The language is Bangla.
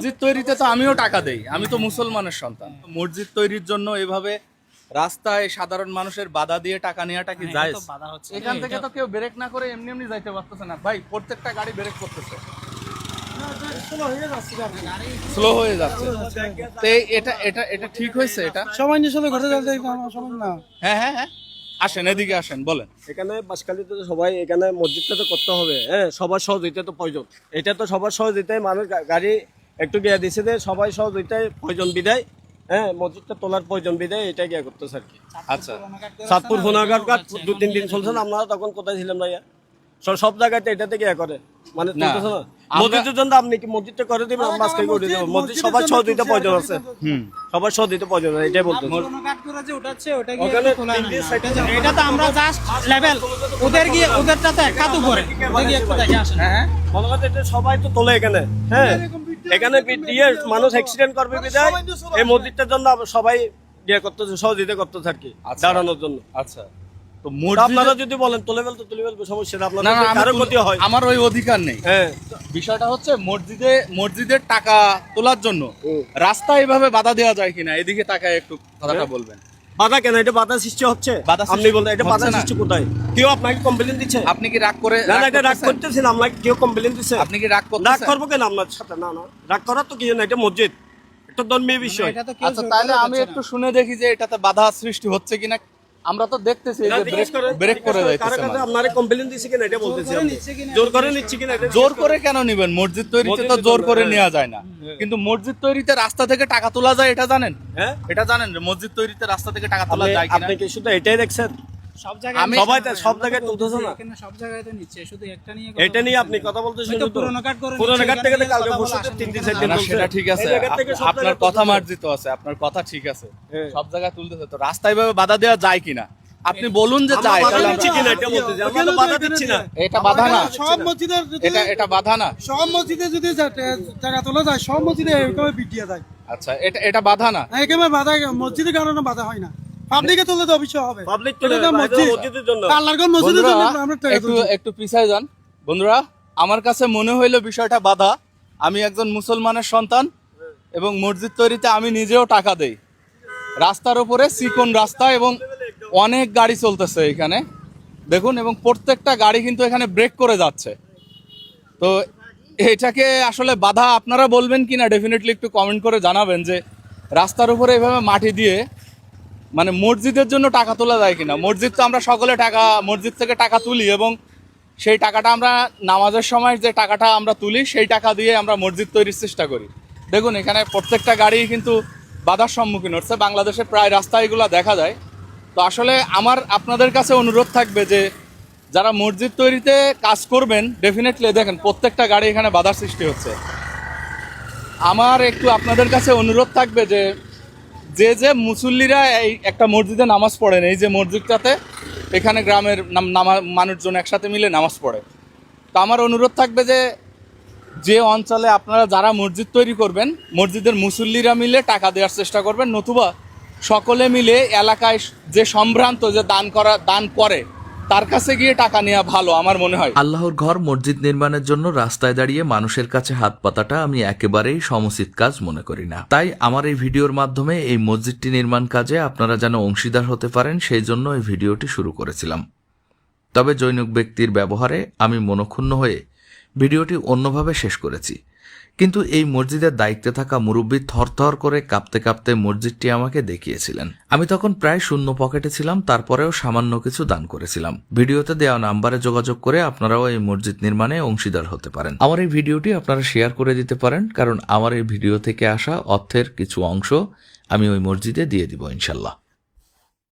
মসজিদ তৈরিতে তো আমিও টাকা দেই আমি তো মুসলমানের সন্তান। মসজিদ তৈরির জন্য এভাবে রাস্তায় সাধারণ মানুষের বাধা দিয়ে টাকা নেওয়াটা কি যায় এখান থেকে তো কেউ ব্রেক না করে এমনি এমনি যাইতে পারতেছে না। ভাই প্রত্যেকটা গাড়ি ব্রেক করতেছে। স্লো হয়ে যাচ্ছে। তো এটা এটা এটা ঠিক হয়েছে এটা? সামান্য সাথে ঘটে যাচ্ছে না। হ্যাঁ হ্যাঁ হ্যাঁ। আসেন এদিকে আসেন বলেন। এখানে বাসকালিতে তো সবাই এখানে মসজিদটা তো করতে হবে হ্যাঁ? সবার সহযোগিতা তো প্রয়োজন। এটা তো সবার সহযোগিতায় মানুষ গাড়ি একটু গিয়ে দিছে যে সবাই সহযোগিতায় প্রয়োজন বিদায় হ্যাঁ মসজিদটা তোলার প্রয়োজন বিদায় এটা গিয়ে করতেছে আর কি। আচ্ছা সাতপুর সোনাঘাট ঘাট দু তিন দিন চলছে না আপনারা তখন কোথায় ছিলেন ভাইয়া? সব সব জায়গাতে এটা থেকে ইয়ে করে। মানে না, চলতেছে না। মসজিদের জন্য আপনি কি মসজিদটা করে দিবেন মাছ থেকে উঠে দেবেন? মসজিদ সবার সহযোগিতা প্রয়োজন আছে। হুম। সবার সহযোগিতা প্রয়োজন আছে এটাই বলতে এটা তো আমরা জাস্ট লেভেল ওদের গিয়ে ওদেরটা তো একাত উপরে ওদের গিয়ে একটু দেখে আসেন। হ্যাঁ মনে এটা সবাই তো তোলে এখানে। হ্যাঁ। এখানে দিয়ে মানুষ অ্যাক্সিডেন্ট করবে বিদায়। এই মসজিদটার জন্য সবাই ইয়ে করতেছে সহযোগিতা করতেছে আর কি আচ্ছা। দাঁড়ানোর জন্য। আচ্ছা। তো আপনারা যদি বলেন তুলে ফেলতে তুলে ফেলবে সমস্যা আপনাদের কারও ক্ষতি হয়? আমার ওই অধিকার নেই। হ্যাঁ। বিষয়টা হচ্ছে মসজিদে মসজিদের টাকা তোলার জন্য হুম। রাস্তায় এভাবে বাধা দেওয়া যায় কিনা এদিকে তাকায় একটু কথাটা হ্যাঁ। বলবেন। বাধা কেন? এটা বাধা সৃষ্টি হচ্ছে। আপনি বলতে এটা বাধা সৃষ্টি কোথায়? কেউ আপনাকে কমপ্লেন দিচ্ছে আপনি কি রাগ করে না না এটা রাগ করতেছেন? আমাকে আপনাকে কেউ কমপ্লেন দিচ্ছে আপনি কি রাগ রাগ করব কেন? আপনার সাথে না না। রাগ করার তো কি না এটা মসজিদ। একটা ধর্মীয় বিষয়। আচ্ছা তাহলে আমি একটু শুনে দেখি যে এটাতে বাধা সৃষ্টি হচ্ছে কিনা। আমরা তো দেখতেছি ব্রেক করে যাইতেছে। আপনারে কিনা এটা বলতেছি জোর করে নিচ্ছে কিনা জোর করে কেন নিবেন? মসজিদ তৈরিতে তো জোর করে। নেওয়া যায় না। কিন্তু মসজিদ তৈরিতে রাস্তা থেকে টাকা তোলা যায় এটা জানেন? হ্যাঁ? এটা জানেন মসজিদ তৈরিতে রাস্তা থেকে টাকা তোলা যায় কিনা? আপনি কি শুধু এটাই দেখছেন? সব জায়গায় সবাই তো- নিচ্ছে না, সব জায়গায় তুলতেছে না। সব জায়গায় তো নিচ্ছে শুধু একটা নিয়ে এটা নিয়ে আপনি কথা বলতে হয়তো পুরোনো কাঠ করে পুরোনো নিচ্ছে, থেকে কালকে কথা পরশু বলা তো তিন দিন চার দিন সেটা ঠিক আছে। এই জায়গা থেকে আপ- সব আপনার কথা মার্জিত আছে আপনার কথা ঠিক আছে। হ্যাঁ। সব জায়গায় তুলতেছে তো। রাস্তায় ভাবে বাধা দেওয়া যায় কিনা? আপনি বলুন যে আমরা যায় বাধা তাহলে দিচ্ছি আমরা- কিনা এটা বলতেছি আমরা তো বাধা দিচ্ছি না। এটা বাধা না। সব মসজিদের এটা এটা বাধা না। সব মসজিদে যদি টাকা তোলা যায় সব মসজিদে একেবারে বিটিয়ে যায়। আচ্ছা এটা এটা বাধা না। না, একেবারে বাধা মসজিদের কারণে বাধা হয় না। পাবলিকে তুললে তো অবশ্যই হবে। পাবলিক এটা তো মসজিদের জন্য। মসজিদের জন্য আমরা একটু একটু পিছায় যান। বন্ধুরা আমার কাছে মনে হইল বিষয়টা বাধা। আমি একজন মুসলমানের সন্তান এবং মসজিদ তৈরিতে আমি নিজেও টাকা দেই। রাস্তার উপরে চিকন রাস্তা এবং অনেক গাড়ি চলতেছে এখানে। দেখুন এবং প্রত্যেকটা গাড়ি কিন্তু এখানে ব্রেক করে যাচ্ছে। তো এটাকে আসলে বাধা আপনারা বলবেন কিনা ডেফিনেটলি একটু কমেন্ট করে জানাবেন যে রাস্তার উপরে এভাবে মাটি দিয়ে মানে মসজিদের জন্য টাকা তোলা যায় কিনা? মসজিদ তো আমরা সকলে টাকা, মসজিদ থেকে টাকা তুলি এবং সেই টাকাটা আমরা নামাজের সময় যে টাকাটা আমরা তুলি, সেই টাকা দিয়ে আমরা মসজিদ তৈরির চেষ্টা করি। দেখুন, এখানে প্রত্যেকটা গাড়ি কিন্তু বাধার সম্মুখীন হচ্ছে। বাংলাদেশে প্রায় রাস্তা এগুলো দেখা যায়। তো আসলে আমার আপনাদের কাছে অনুরোধ থাকবে যে যারা মসজিদ তৈরিতে কাজ করবেন ডেফিনেটলি দেখেন, প্রত্যেকটা গাড়ি এখানে বাধার সৃষ্টি হচ্ছে। আমার একটু আপনাদের কাছে অনুরোধ থাকবে যে যে যে মুসল্লিরা এই একটা মসজিদে নামাজ পড়েন এই যে মসজিদটাতে এখানে গ্রামের মানুষজন একসাথে মিলে নামাজ পড়ে। তো আমার অনুরোধ থাকবে যে যে অঞ্চলে আপনারা যারা মসজিদ তৈরি করবেন, মসজিদের মুসল্লিরা মিলে টাকা দেওয়ার চেষ্টা করবেন, নতুবা সকলে মিলে এলাকায় যে সম্ভ্রান্ত যে দান করা, দান করে তার কাছে গিয়ে টাকা নেওয়া ভালো, আমার মনে হয়। আল্লাহর ঘর মসজিদ নির্মাণের জন্য রাস্তায় দাঁড়িয়ে মানুষের কাছে হাত পাতাটা আমি একেবারেই সমুচিত কাজ মনে করি না। তাই আমার এই ভিডিওর মাধ্যমে এই মসজিদটি নির্মাণ কাজে আপনারা যেন অংশীদার হতে পারেন, সেই জন্য এই ভিডিওটি শুরু করেছিলাম। তবে জৈনিক ব্যক্তির ব্যবহারে আমি মনক্ষুণ্ণ হয়ে ভিডিওটি অন্যভাবে শেষ করেছি। কিন্তু এই মসজিদের দায়িত্বে থাকা মুরব্বী থরথর করে কাঁপতে কাঁপতে মসজিদটি আমাকে দেখিয়েছিলেন। আমি তখন প্রায় শূন্য পকেটে ছিলাম, তারপরেও সামান্য কিছু দান করেছিলাম। ভিডিওতে দেওয়া নাম্বারে যোগাযোগ করে আপনারাও এই মসজিদ নির্মাণে অংশীদার হতে পারেন। আমার এই ভিডিওটি আপনারা শেয়ার করে দিতে পারেন, কারণ আমার এই ভিডিও থেকে আসা অর্থের কিছু অংশ আমি ওই মসজিদে দিয়ে দিব, ইনশাল্লাহ।